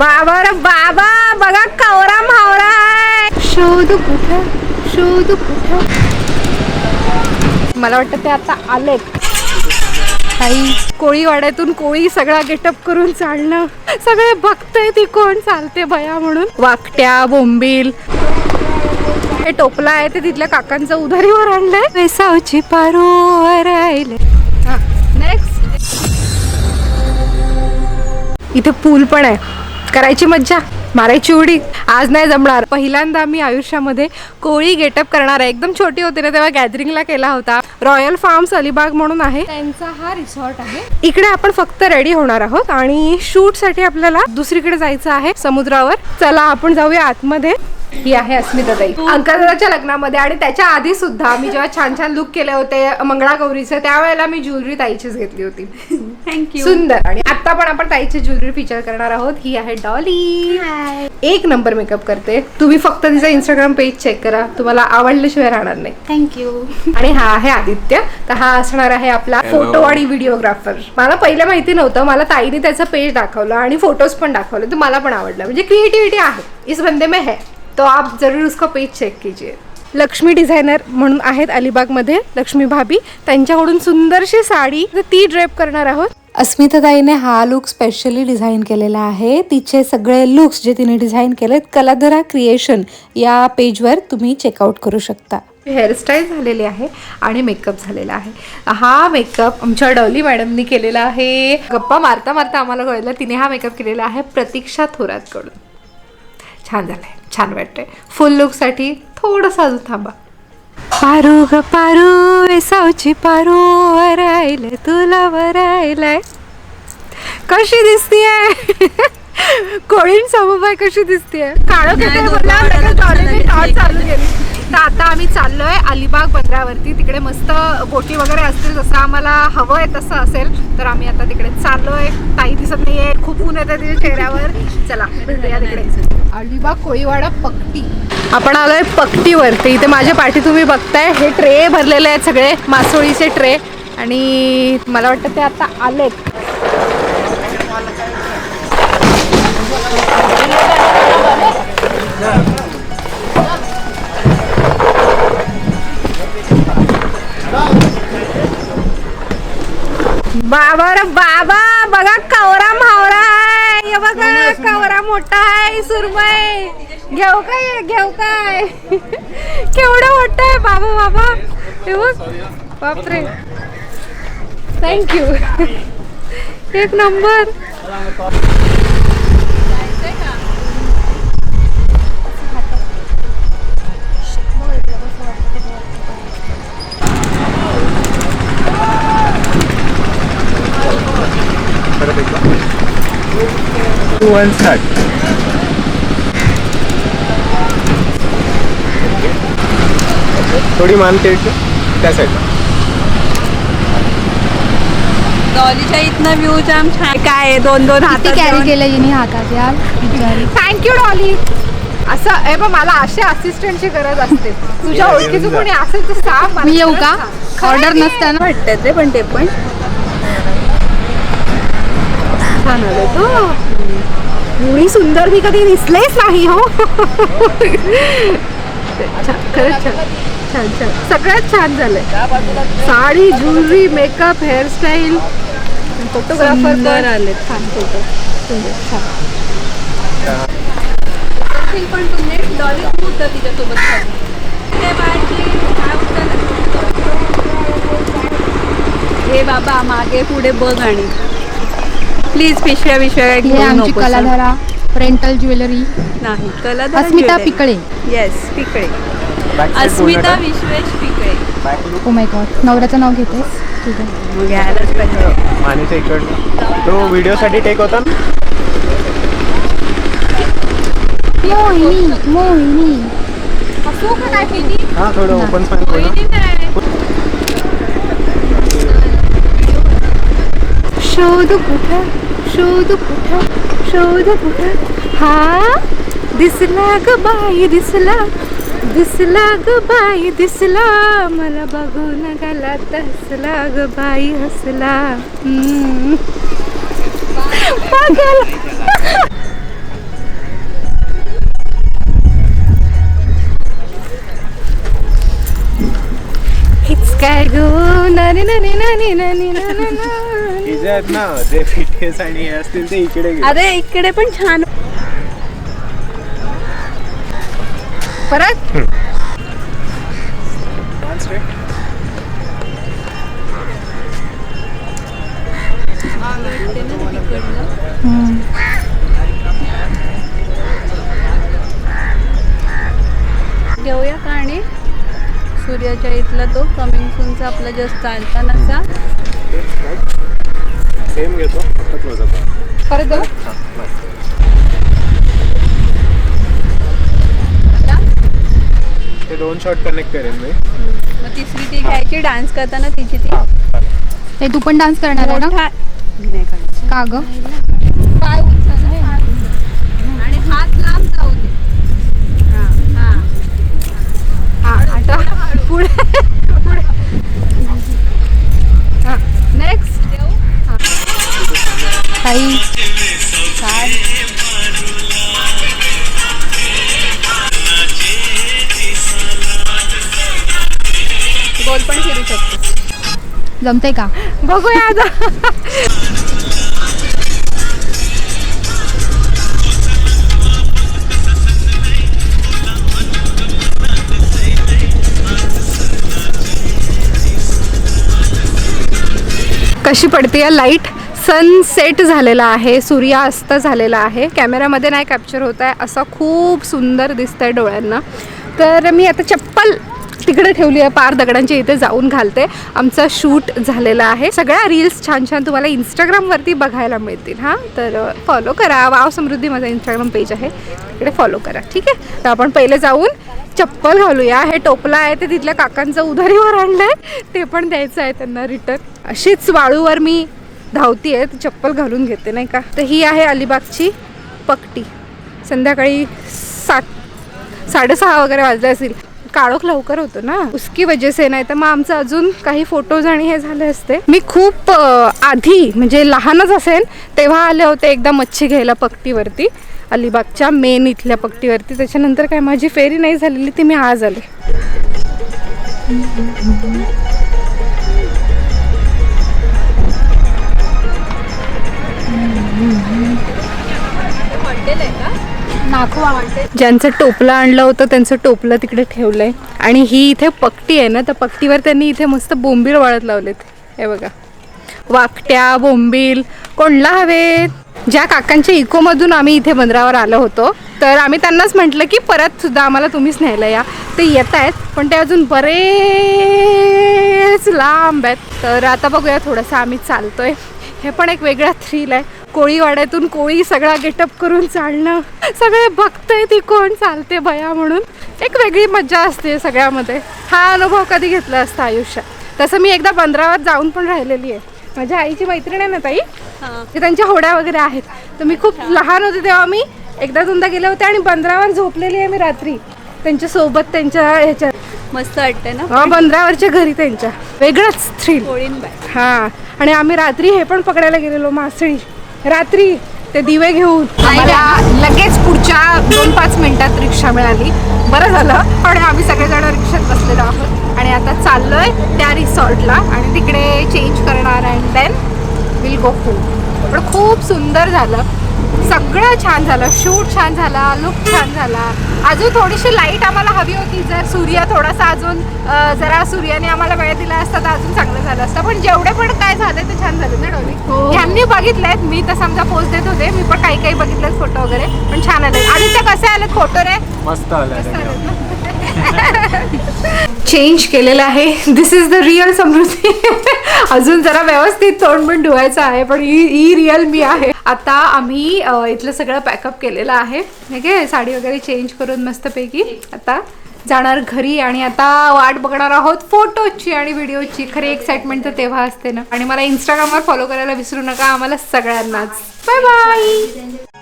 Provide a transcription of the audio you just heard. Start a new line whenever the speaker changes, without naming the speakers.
बाबा रे बाबा बघा कवरा मावरा आहे. शोध कुठं? शोध कुठं? मला वाटतं ते आता आलेत. काही कोळीवाड्यातून कोळी सगळा गेटअप करून चालणं. सगळे बघतय ती कोण चालते बया म्हणून. वाकट्या बोंबील. हे टोपला आहे ते तिथल्या काकांचं उधारीवर आणलंय. वेसावची पारू राहिले. नेक्स्ट इथे पूल पण आहे. करायची मज्जा मारायची उडी. आज नाही जमणार. पहिल्यांदा मी आयुष्यामध्ये कोळी गेटअप करणार आहे. एकदम छोटी होती ना तेव्हा गॅदरिंगला केला होता. रॉयल फार्म्स अलिबाग म्हणून आहे. त्यांचा हा रिसॉर्ट आहे. इकडे आपण फक्त रेडी होणार आहोत आणि शूटसाठी आपल्याला दुसरीकडे जायचं आहे समुद्रावर. चला आपण जाऊया आतमध्ये. ही आहे अस्मिताताई. अंकदाच्या लग्नामध्ये आणि त्याच्या आधी सुद्धा मी जेव्हा छान छान लुक केले होते मंगळागौरीचे त्यावेळेला मी ज्वेलरी ताईचीच घेतली होती.
थँक्यू
सुंदर. आणि आता पण आपण ताईची ज्वेलरी फीचर करणार आहोत. ही आहे डॉली. एक नंबर मेकअप करते. तुम्ही फक्त तिचा इंस्टाग्राम पेज चेक करा. तुम्हाला आवडल्याशिवाय राहणार नाही.
थँक्यू
आणि हा आहे आदित्य. तर हा असणार आहे आपला फोटो आणि व्हिडिओग्राफर मला पहिलं माहिती नव्हतं. मला ताईने त्याचं पेज दाखवलं आणि फोटोज पण दाखवले. तर मला पण आवडलं. म्हणजे क्रिएटिव्हिटी आहे. इस बंदे में है. तो आप जरूर उसका पेज चेक कीजिए. लक्ष्मी डिझायनर म्हणून आहेत अलिबागमध्ये लक्ष्मी भाभी. त्यांच्याकडून सुंदरशी साडी तर ती ड्रेप करणार आहोत. अस्मिताताईने हा लुक स्पेशली डिझाईन केलेला आहे. तिचे सगळे लुक्स जे तिने डिझाईन केलेत कलाधरा क्रिएशन या पेजवर तुम्ही चेकआउट करू शकता. हेअरस्टाईल झालेली आहे आणि मेकअप झालेला आहे. हा मेकअप आमच्या डॉली मॅडमनी केलेला आहे. गप्पा मारता मारता आम्हाला कळलं तिने हा मेकअप केलेला आहे प्रतीक्षा थोरातकडून. छान झालंय छान वाटतंय. फुल लुकसाठी थोडंसं अजून थांबा. पारू ग पारू वेसावची पारू वरायले तुला वरायलाय कशी दिसतीये? कोळीन समूबाई कशी दिसतीये? काळं चालू केली. तर आता आम्ही चाललोय अलिबाग बंदरावरती. तिकडे मस्त बोटी वगैरे असतील जसं आम्हाला हवं आहे तसं असेल तर आम्ही आता तिकडे चाललोय. ताई दिसत नाहीये खूप ऊन येते तिच्या चेहऱ्यावर. चला भेटूया तिकडे. अलिबाग कोळीवाडा पक्टी आपण आलोय पक्टीवरती इथे माझ्या पाठी तुम्ही बघताय. हे ट्रे भरलेले आहेत सगळे. मासोळीचे ट्रे. आणि मला वाटतं ते आता आलेत. बाबा रे बाबा बघा कवरा मावरा बघा कवरा मोठा आहे सुरमई घेऊ काय घेऊ काय? केवढं मोठं आहे बाबा बाबा. हे बघ. बापरे. थँक्यू एक नंबर.
टू वन स्टार्ट थोडी मानते त्या साईडला
डॉलीच्या इथनं व्ह्यू जाम छान काय आहे, दोन दोन हात
कॅरी केलं हिने हातात यार बिचारी
थँक्यू डॉली असं हे बघ मला अशा असिस्टंटची गरज असते तुझ्या ओळखीचं कोणी असेल तर सांग मला
मी येऊ
खरंच
का
सांग.
ऑर्डर नसताना
वाटतात ते पण ते पण
छान आलं तो एवढी सुंदर मी कधी दिसलेच नाही हो. खरंच छान छान छान. सगळ्यात छान झालंय. Sari jewellery makeup hairstyle photographer
आले.
छान फोटो सुंदर छान.
पण तुम्ही डॉली खूप होतं? तिच्यासोबत? हे बाबा मागे पुढे बघ आणि. प्लीज पिशव्या पिशव्या
हे आमची कलाधारा रेंटल ज्वेलरी
नाही Kaladhara
Asmita. Pikale.
Yes Pikale. Asmita Vishwesh Pikale.
Oh my god नवऱ्याचं नाव घेतेस? ठीक आहे.
मग घ्यायलाच पाहिजे.
मानेच्या इकडनं तो व्हिडिओसाठी टेक होता ना?
मोहिनी मोहिनी.
हा थोडं ओपन
शोध कुठं? शोध कुठं? शोध कुठं? हा? दिसला ग बाई दिसला. दिसला ग बाई दिसला. मला बघून गेला तसला ग बाई हसला. हिचकाय गो. नानी नानी नानी नानी
नाना. जे आहेत ना जे फिटनेस आणि हे असतील ते इकडे घे.
अरे इकडे पण छान
परत.
घेऊया का आणि सूर्याच्या इथला तो कमिंग सूनचा आपला जस्ट चालतानाचा
सेम घेतो फक्त क्लोजअप
परत जाऊ
ते दोन शॉट कनेक्ट करेन मी
मग तिसरी ती घ्यायची डान्स करताना तिची ती
हा.
हे तू पण डान्स करणार आहे ना
मोठा नाही काढायचं.
का ग
पाय उचल हे. आणि हात लांब जाऊ दे हा, हा.
हा आता पुढे
जमते का?
बघूया आता. कशी पडते लाइट सनसेट झालेला आहे सूर्यास्त झालेला आहे. कॅमेऱ्यामध्ये नाही कॅप्चर होत आहे असा खूप सुंदर दिसत आहे डोळ्यांना. तर मी आता चप्पल तिकडे ठेवली आहे पार दगडांच्या इथे जाऊन घालते. आमचा शूट झालेला आहे. सगळ्या रील्स छान छान तुम्हाला इंस्टाग्रामवरती बघायला मिळतील हां? तर फॉलो करा. वाव समृद्धी माझा इंस्टाग्राम पेज आहे. तिकडे फॉलो करा ठीक आहे? तर आपण पहिले जाऊन चप्पल घालूया. हे टोपला आहे ते तिथल्या काकांचं उधारीवर आणलंय. ते पण द्यायचं आहे त्यांना रिटर्न अशीच वाळूवर मी धावती आहे चप्पल घालून घेते नाही का? तर ही आहे अलिबागची पकटी. संध्याकाळी सात साडेसहा वगैरे वाजले असतील काळोख लवकर होतो ना? उसकी वजह से नाही तर मग आमचं अजून काही फोटोज आणि हे झाले असते. मी खूप आधी म्हणजे लहानच असेल तेव्हा आले होते एकदा मच्छी घ्यायला पकटीवरती अलिबागच्या मेन इथल्या पक्टीवरती त्याच्यानंतर काय माझी फेरी नाही झालेली ती मी आज आले. ज्यांचं टोपलं आणलं होतं त्यांचं टोपलं तिकडे ठेवलं आहे आणि ही इथे पकटी आहे ना त्या पकटीवर त्यांनी इथे मस्त बोंबील वाळत लावलेत. हे बघा. वाकट्या बोंबील कोणला हवेत? ज्या काकांच्या इकोमधून आम्ही इथे बंदरावर आलो होतो तर आम्ही त्यांनाच म्हटलं की परत सुद्धा आम्हाला तुम्हीच न्यायला या. ते येत आहेत पण ते अजून बरेच लांब आहेत. तर आता बघूया थोडंसं आम्ही चालतोय. हे पण एक वेगळा थ्रिल आहे. कोळीवाड्यातून कोळी सगळा गेटअप करून चालणं. सगळे बघतंय ती कोण चालते बया म्हणून. एक वेगळी मज्जा असते सगळ्यामध्ये. हा अनुभव कधी घेतला असता आयुष्यात? तसं मी एकदा बंदरावर जाऊन पण राहिलेली आहे. माझ्या आईची मैत्रीण आहे ना ताई?
हां.
ते त्यांच्या होड्या वगैरे आहेत. तर मी खूप लहान होते तेव्हा मी एकदा दोनदा गेले होते आणि बंदरावर झोपलेली आहे मी रात्री. त्यांच्यासोबत त्यांच्या ह्याच्यात.
मस्त वाटतंय ना?
हा, बंदरावरच्या घरी त्यांच्या. वेगळंच
बाय
हा. आणि आम्ही रात्री हे पण पकडायला गेलेलो मासळी. रात्री ते दिवे घेऊन आम्हाला लगेच पुढच्या दोन पाच मिनिटात रिक्षा मिळाली. बरं झालं आणि आम्ही सगळेजण रिक्षात बसलेलो आहोत. आणि आता चाललोय त्या रिसॉर्टला आणि तिकडे चेंज करणार and then will go home पण खूप सुंदर झालं. सगळं छान झालं. शूट छान झाला लुक छान झाला. अजून थोडीशी लाइट आम्हाला हवी होती. जर सूर्य थोडासा अजून जरा सूर्याने आम्हाला वेळ दिला असता तर अजून चांगलं झालं असतं. पण जेवढे पण काय झालं ते छान झालं ना डोली? ह्यांनी बघितलेत. मी तर समजा पोस्ट देत होते. मी पण काही काही बघितलेत फोटो वगैरे. पण छान आले आणि ते कसे आलेत फोटो रे?
मस्त आलं
चेंज केलेलं आहे. This is the real Samruddhi. अजून जरा व्यवस्थित तोंड पण धुवायचं आहे पण ही ही रिअल मी आहे. आता आम्ही इथलं सगळं पॅकअप केलेलं आहे. ठीक आहे? साडी वगैरे चेंज करून मस्तपैकी. आता जाणार घरी आणि आता वाट बघणार आहोत फोटोची आणि व्हिडिओची. खरी एक्साइटमेंट तर तेव्हा असते ना. आणि मला इंस्टाग्रामवर फॉलो करायला विसरू नका. आम्हाला सगळ्यांनाच. Bye bye